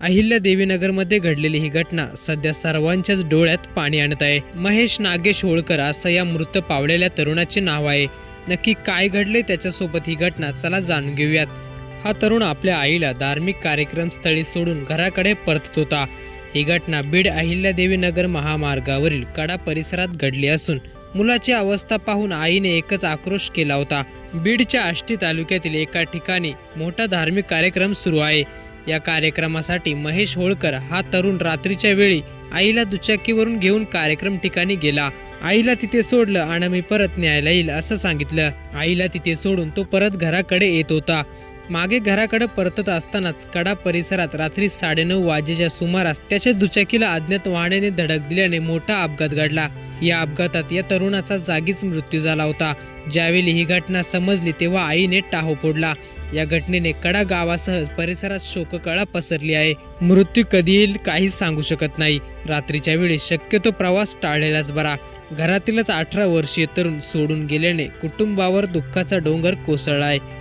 अहिल्या देवीनगरमध्ये घडलेली ही घटना सध्या सर्वांच्याच डोळ्यात पाणी आणत आहे. महेश नागेश होळकर असं या मृत पावलेल्या तरुणाचे नाव आहे. नक्की काय घडले त्याच्यासोबत ही घटना? चला जाणून घेऊयात. हा तरुण आपल्या आईला धार्मिक कार्यक्रम स्थळी सोडून घराकडे परतत होता. ही घटना बीड अहिल्यादेवी नगर महामार्गावरील कडा परिसरात घडली असून मुलाची अवस्था पाहून आईने एकच आक्रोश केला होता. बीडच्या आष्टी तालुक्यातील एका ठिकाणी मोठा धार्मिक कार्यक्रम सुरू आहे. या कार्यक्रमासाठी महेश होळकर हा तरुण रात्रीच्या वेळी आईला दुचाकीवरून घेऊन कार्यक्रम ठिकाणी गेला. आईला तिथे सोडलं आणि मी परत न्यायला येईल असं सांगितलं. आईला तिथे सोडून तो परत घराकडे येत होता. मागे घराकडे परतत असतानाच कडा परिसरात रात्री साडेनऊ वाजेच्या सुमारास त्याच्या दुचाकीला अज्ञात वाहनाने धडक दिल्याने मोठा अपघात घडला. या अपघातात या तरुणाचा जागीच मृत्यू झाला होता. ज्यावेळी ही घटना समजली तेव्हा आईने टाहो फोडला. या घटनेने कडा गावासह परिसरात शोककळा पसरली आहे. मृत्यू कधी येईल काहीच सांगू शकत नाही. रात्रीच्या वेळी शक्यतो प्रवास टाळलेलाच बरा. घरातीलच अठरा वर्षीय तरुण सोडून गेल्याने कुटुंबावर दुःखाचा डोंगर कोसळला आहे.